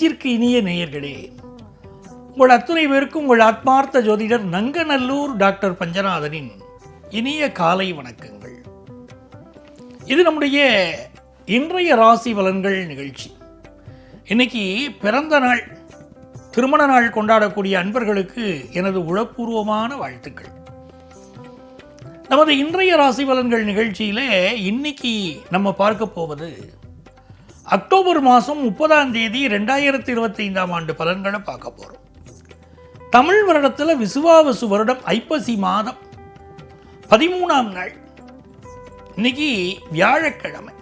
நெஞ்சிற்கு இனிய நேயர்களே உங்கள் அத்துணை பேருக்கும் உங்கள் ஆத்மார்த்த ஜோதிடர் நங்கநல்லூர் டாக்டர் பஞ்சநாதனின் இனிய காலை வணக்கங்கள். இது நம்முடைய இன்றைய ராசி பலன்கள் நிகழ்ச்சி. இன்னைக்கு பிறந்த நாள் திருமண நாள் கொண்டாடக்கூடிய அன்பர்களுக்கு எனது உளப்பூர்வமான வாழ்த்துக்கள். நமது இன்றைய ராசி பலன்கள் நிகழ்ச்சியிலே இன்னைக்கு நம்ம பார்க்க போவது அக்டோபர் மாதம் முப்பதாம் தேதி ரெண்டாயிரத்தி இருபத்தைந்தாம் ஆண்டு பலன்களை பார்க்க போகிறோம் தமிழ் வருடத்தில் விசுவாவசு வருடம் ஐப்பசி மாதம் பதிமூணாம் நாள். இன்னைக்கு வியாழக்கிழமை.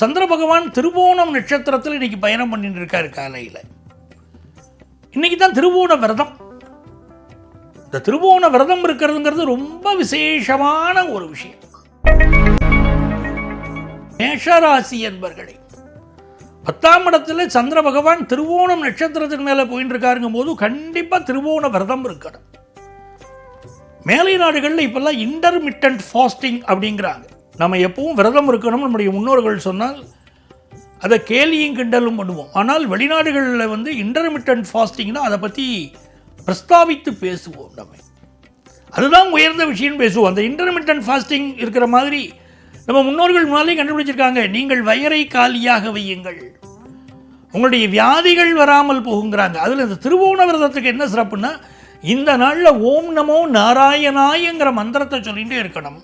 சந்திர பகவான் திருவோணம் நட்சத்திரத்தில் இன்னைக்கு பயணம் பண்ணிட்டு இருக்காரு காலையில். இன்னைக்கு தான் திருவோண விரதம். இந்த திருவோண விரதம் இருக்கிறதுங்கிறது ரொம்ப விசேஷமான ஒரு விஷயம். மேஷராசி என்பர்களை பத்தாம் இடத்துல சந்திர பகவான் திருவோணம் நட்சத்திரத்தின் மேலே போயிட்டு இருக்காருங்கும் போது கண்டிப்பாக திருவோண விரதம் இருக்கணும். மேலை நாடுகளில் இப்போல்லாம் இன்டர்மிட்டன்ட் ஃபாஸ்டிங் அப்படிங்கிறாங்க. நம்ம எப்பவும் விரதம் இருக்கணும் நம்முடைய முன்னோர்கள் சொன்னால் அதை கேலியும் கிண்டலும் பண்ணுவோம். ஆனால் வெளிநாடுகளில் வந்து இன்டர்மிட்டன்ட் ஃபாஸ்டிங்னா அதை பற்றி பிரஸ்தாபித்து பேசுவோம் நம்ம. அதுதான் உயர்ந்த விஷயம் பேசுவோம். அந்த இன்டர்மிட்டன்ட் ஃபாஸ்டிங் இருக்கிற மாதிரி நம்ம முன்னோர்கள் முன்னாலே கண்டுபிடிச்சிருக்காங்க நீங்கள் வயரை காலியாக வையுங்கள். உங்களுடைய வியாதிகள் வராமல் போகுங்கிறாங்க. அதில் இந்த திருவோண விரதத்துக்கு என்ன சிறப்புன்னா இந்த நாளில் ஓம் நமோ நாராயணாயங்கிற மந்திரத்தை சொல்லிகிட்டே இருக்கணும்.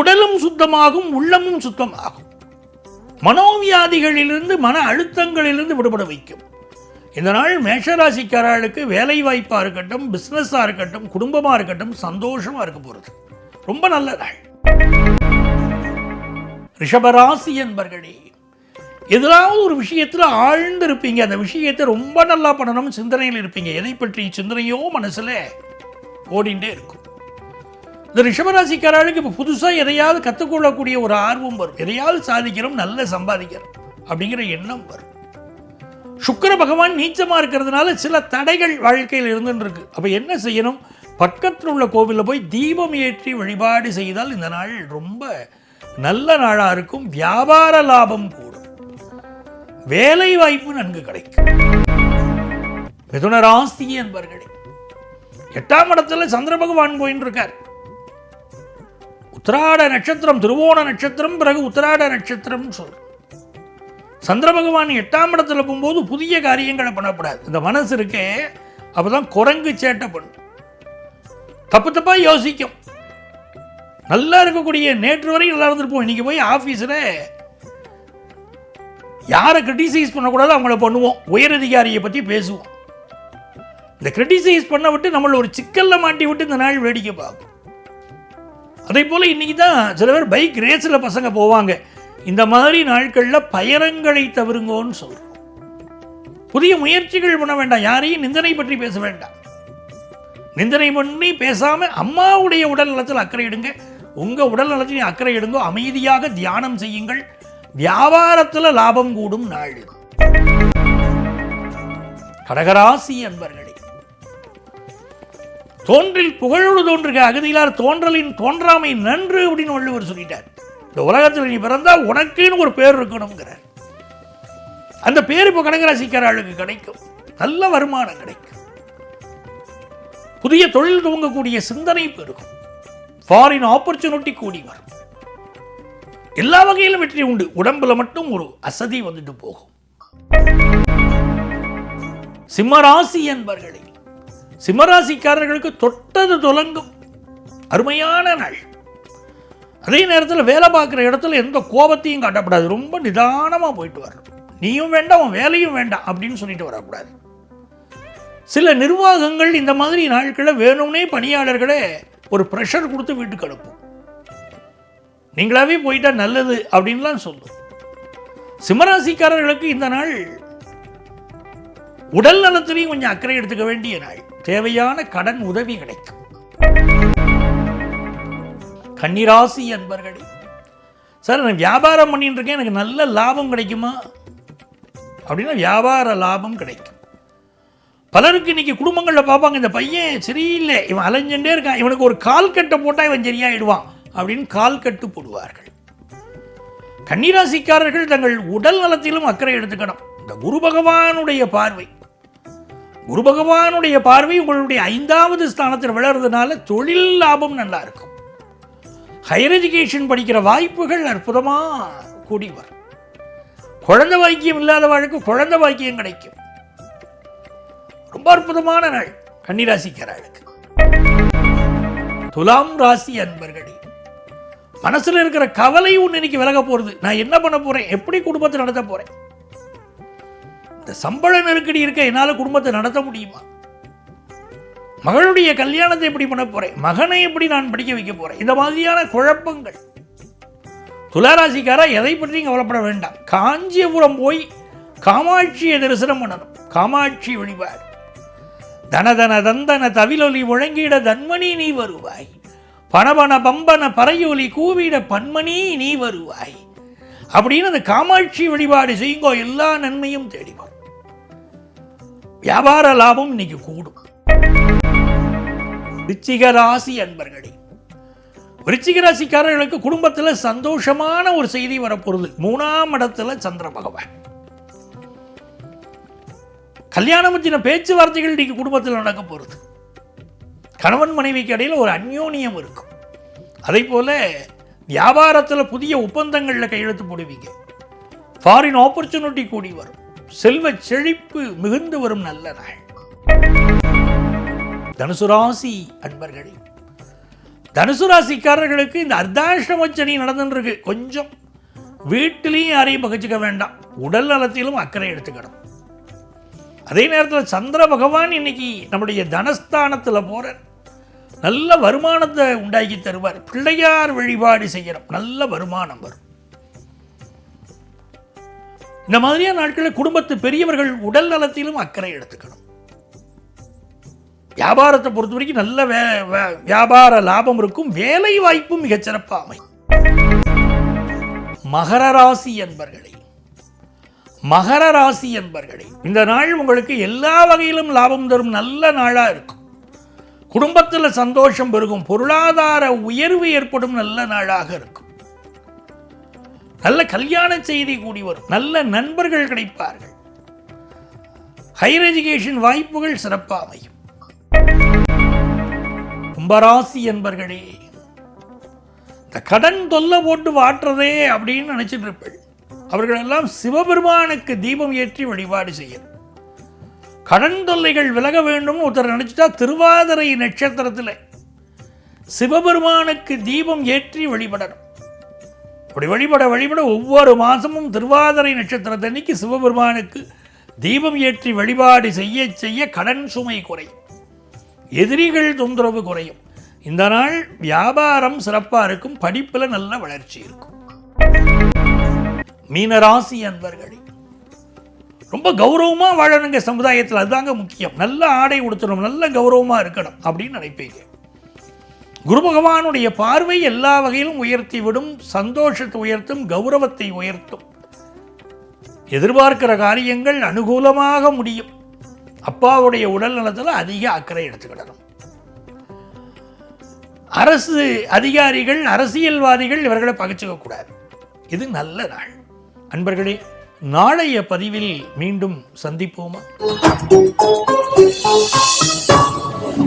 உடலும் சுத்தமாகும் உள்ளமும் சுத்தமாகும். மனோவியாதிகளிலிருந்து மன அழுத்தங்களிலிருந்து விடுபட வைக்கும். இந்த நாள் மேஷராசிக்காரர்களுக்கு வேலை வாய்ப்பாக இருக்கட்டும் பிஸ்னஸாக இருக்கட்டும் குடும்பமாக இருக்கட்டும் சந்தோஷமாக இருக்க போகிறது ரொம்ப நல்ல நாள். ரிஷபராசி என்பர்களே எதிலாவது ஒரு விஷயத்தில் ஆழ்ந்து இருப்பீங்க அந்த விஷயத்தை ரொம்ப நல்லா பண்ணணும் சிந்தனையில் இருப்பீங்க. எதை பற்றி சிந்தனையோ மனசில் ஓடிண்டே இருக்கும். இந்த ரிஷபராசிக்காரர்களுக்கு இப்போ புதுசாக எதையாவது கற்றுக்கொள்ளக்கூடிய ஒரு ஆர்வம் வரும். எதையாவது சாதிக்கிறோம் நல்ல சம்பாதிக்கிறோம் அப்படிங்கிற எண்ணம் வரும். சுக்கர பகவான் நீச்சமாக இருக்கிறதுனால சில தடைகள் வாழ்க்கையில் இருந்துருக்கு இருக்கு அப்போ என்ன செய்யணும்? பக்கத்தில் உள்ள கோவிலில் போய் தீபம் ஏற்றி வழிபாடு செய்தால் இந்த நாள் ரொம்ப நல்ல நாளாக இருக்கும் வியாபார லாபம் கூடும். வேலை வாய்ப்பு நன்கு கிடைக்கும். மிதுன ராசி என்பர்களே எட்டாம் இடத்துல சந்திர பகவான் போயின்னு இருக்கார் உத்திராட நட்சத்திரம் திருவோண நட்சத்திரம் பிறகு உத்திராட நட்சத்திரம் சொல்றோம் சந்திர பகவான் எட்டாம் இடத்துல போகும்போது புதிய காரியங்களை பண்ணக்கூடாது. இந்த மனசு இருக்கே அப்பதான் குரங்கு சேட்டை பண்ணும். தப்பு தப்பா யோசிக்கும். நல்லா இருக்கக்கூடிய நேற்று வரைக்கும் நல்லா இருந்திருப்போம். இன்னைக்கு போய் ஆஃபீஸில் யாரை கிரிட்டிசைஸ் பண்ணக்கூடாது அவங்கள பண்ணுவோம். உயரதிகாரியை பற்றி பேசுவோம். இந்த கிரிட்டிசைஸ் பண்ண விட்டு நம்மளை ஒரு சிக்கலில் மாட்டி விட்டு இந்த நாள் வேடிக்கை பார்க்கும் அதே போல் இன்றைக்கி தான் சில பேர் பைக் ரேஸில் பசங்க போவாங்க. இந்த மாதிரி நாட்களில் பயணங்களை தவிருங்கோன்னு சொல்கிறோம் புதிய முயற்சிகள் பண்ண வேண்டாம். யாரையும் நிந்தனை பற்றி பேச வேண்டாம். நிந்தனை பண்ணி பேசாமல் அம்மாவுடைய உடல் நலத்தில் அக்கறை எடுங்க. உங்கள் உடல் நலத்திலையும் அக்கறை எடுங்கோ அமைதியாக தியானம் செய்யுங்கள். வியாபாரத்தில் லாபம் கூடும் நாள் கடகராசி அன்பர்களே தோன்றில் புகழோடு தோன்றுக அகதியிலார் தோன்றலின் தோன்றாமை நன்று அப்படின்னு வள்ளுவர் சொல்லிட்டார். இந்த உலகத்தில் நீ பிறந்தா உனக்குன்னு ஒரு பேர் இருக்கணுங்கிறார் அந்த பேர் இப்போ கடகராசிக்காரர்களுக்கு கிடைக்கும். நல்ல வருமானம் கிடைக்கும். புதிய தொழில் துவங்கக்கூடிய சிந்தனை பெருகும். ஃபாரின் ஆப்பர்ச்சுனிட்டி கூடி வரும். எல்லா வகையிலும் வெற்றி உண்டு. உடம்புல மட்டும் ஒரு அசதி வந்துட்டு போகும். சிம்மராசி என்பர்களே சிம்மராசிக்காரர்களுக்கு தொட்டது துலங்கும் அருமையான நாள். அதே நேரத்தில் வேலை பார்க்குற இடத்துல எந்த கோபத்தையும் காட்டக்கூடாது ரொம்ப நிதானமாக போயிட்டு வரணும். நீயும் வேண்டாம் உன் வேலையும் வேண்டாம் அப்படின்னு சொல்லிட்டு வரக்கூடாது. சில நிர்வாகங்கள் இந்த மாதிரி நாட்களில் வேணும்னே பணியாளர்களை ஒரு ப்ரெஷர் கொடுத்து வீட்டுக்கு அனுப்பும் நீங்களாவே போயிட்டா நல்லது அப்படின்லாம் சொல்லும் சிம்மராசிக்காரர்களுக்கு இந்த நாள் உடல் நலத்திலையும் கொஞ்சம் அக்கறை எடுத்துக்க வேண்டிய நாள். தேவையான கடன் உதவி கிடைக்கும். கன்னிராசி என்பர்களே சார் நான் வியாபாரம் பண்ணிட்டு இருக்கேன் எனக்கு நல்ல லாபம் கிடைக்குமா? அப்படின்னா வியாபார லாபம் கிடைக்கும். பலருக்கு இன்னைக்கு குடும்பங்களில் பார்ப்பாங்க இந்த பையன் சரியில்லை இவன் அலைஞ்சுட்டே இருக்கான் இவனுக்கு ஒரு கால் கட்டை போட்டால் இவன் சரியாயிடுவான் அப்படின்னு கால் கட்டு போடுவார்கள். கன்னிராசிக்காரர்கள் தங்கள் உடல் நலத்திலும் அக்கறை எடுத்துக்கணும். இந்த குரு பகவானுடைய பார்வை. குரு பகவானுடைய பார்வை உங்களுடைய ஐந்தாவது ஸ்தானத்தில் விளர்றதுனால தொழில் லாபம் நல்லா இருக்கும். ஹையர் எஜுகேஷன் படிக்கிற வாய்ப்புகள் அற்புதமாக கூடி வரும். குழந்தை பாக்கியம் இல்லாத வாழ்க்கை குழந்தை பாக்கியம் கிடைக்கும். ரொம்ப அற்புதமான நாள் கன்னிராசிக்காரர்களுக்கு. துலாம் ராசி அன்பர்களே மனசுல இருக்கிற கவலை ஒன்று இன்னைக்கு விலக போறது. நான் என்ன பண்ண போறேன்? எப்படி குடும்பத்தை நடத்த போறேன்? இந்த சம்பள நெருக்கடி இருக்க என்னால குடும்பத்தை நடத்த முடியுமா? மகளுடைய கல்யாணத்தை எப்படி பண்ண போறேன்? மகனை எப்படி நான் படிக்க வைக்க போறேன்? இந்த மாதிரியான குழப்பங்கள். துளாராசிக்காரா எதை பற்றியும் கவலைப்பட வேண்டாம். காஞ்சிபுரம் போய் காமாட்சியை தரிசனம் பண்ணணும். காமாட்சி வழிபாடு. தனதன தந்தன தவிலொலி முழங்கிட தன்மணி நீ வருவாய். பணபன பம்பன பறையொலி கூவிட பன்மணி நீ வருவாய். அப்படின்னு அந்த காமாட்சி வழிபாடு செய்யுங்கோ எல்லா நன்மையும் தேடி வியாபார லாபம் இன்னைக்கு கூடும். விருச்சிக ராசி அன்பர்களே விருச்சிக ராசிக்காரர்களுக்கு குடும்பத்தில் சந்தோஷமான ஒரு செய்தி வரப்போகுது. மூணாம் இடத்துல சந்திர பகவான். கல்யாணம் பற்றின பேச்சுவார்த்தைகள் இன்னைக்கு குடும்பத்தில் நடக்க போகிறது கணவன் மனைவிக்கு இடையில் ஒரு அந்யோன்யம் இருக்கும். அதே போல வியாபாரத்தில் புதிய ஒப்பந்தங்களில் கையெழுத்து போடுவீங்க. ஃபாரின் ஆப்பர்ச்சுனிட்டி கூடி வரும். செல்வ செழிப்பு மிகுந்து வரும் நல்ல நாள். தனுசு ராசி அன்பர்களே தனுசு ராசிக்காரர்களுக்கு இந்த அர்த்தாஷ்டம சனி நடந்துருக்கு கொஞ்சம் வீட்டிலையும் யாரையும் பகிச்சுக்க வேண்டாம். உடல் நலத்திலும் அக்கறை எடுத்துக்கணும். அதே நேரத்தில் சந்திர பகவான் இன்னைக்கு நம்முடைய தனஸ்தானத்தில் போற நல்ல வருமானத்தை உண்டாக்கி தருவார். பிள்ளையார் வழிபாடு செய்கிறோம் நல்ல வருமானம் வரும். இந்த மாதிரியான நாட்களில் குடும்பத்து பெரியவர்கள் உடல் நலத்திலும் அக்கறை எடுத்துக்கணும். வியாபாரத்தை பொறுத்த வரைக்கும் நல்ல வியாபார லாபம் இருக்கும். வேலை வாய்ப்பும் மிகச்சிறப்பாக அமையும். மகர ராசி என்பர்களே மகர ராசி என்பர்களே இந்த நாள் உங்களுக்கு எல்லா வகையிலும் லாபம் தரும் நல்ல நாளாக இருக்கும். குடும்பத்தில் சந்தோஷம் பெருகும் பொருளாதார உயர்வு ஏற்படும் நல்ல நாளாக இருக்கும். நல்ல கல்யாண செய்தி கூடி வரும் நல்ல நண்பர்கள் கிடைப்பார்கள். ஹையர் எஜுகேஷன் வாய்ப்புகள் சிறப்பாக அமையும் கும்பராசி என்பர்களே இந்த கடன் தொல்லை போட்டு வாட்டுறதே அப்படின்னு நினைச்சிட்டு இருப்பேன் அவர்களெல்லாம் சிவபெருமானுக்கு தீபம் ஏற்றி வழிபாடு செய்யணும். கடன் தொல்லைகள் விலக வேண்டும் ஒருத்தர் நினைச்சிட்டா திருவாதிரை நட்சத்திரத்தில் சிவபெருமானுக்கு தீபம் ஏற்றி வழிபடணும். அப்படி வழிபட வழிபட ஒவ்வொரு மாதமும் திருவாதிரை நட்சத்திரத்தன்னைக்கு சிவபெருமானுக்கு தீபம் ஏற்றி வழிபாடு செய்ய செய்ய கடன் சுமை குறையும். எதிரிகள் தொந்தரவு குறையும். இந்த நாள் வியாபாரம் சிறப்பாக இருக்கும் படிப்பில் நல்ல வளர்ச்சி இருக்கும். மீனராசி அன்பர்களே ரொம்ப கௌரவமாக வாழணுங்க சமுதாயத்தில். அதுதாங்க முக்கியம். நல்ல ஆடை உடுத்தணும் நல்ல கௌரவமாக இருக்கணும் அப்படின்னு நினைப்பீங்க. குரு பகவானுடைய பார்வை எல்லா வகையிலும் உயர்த்தி விடும் சந்தோஷத்தை உயர்த்தும் கௌரவத்தை உயர்த்தும். எதிர்பார்க்கிற காரியங்கள் அனுகூலமாக முடியும். அப்பாவுடைய உடல் நலத்தில் அதிக அக்கறை எடுத்துக்கிடணும். அரசு அதிகாரிகள் அரசியல்வாதிகள் இவர்களை பகிச்சுக்க கூடாது இது நல்ல நாள். அன்பர்களே நாளைய பதிவில் மீண்டும் சந்திப்போமா?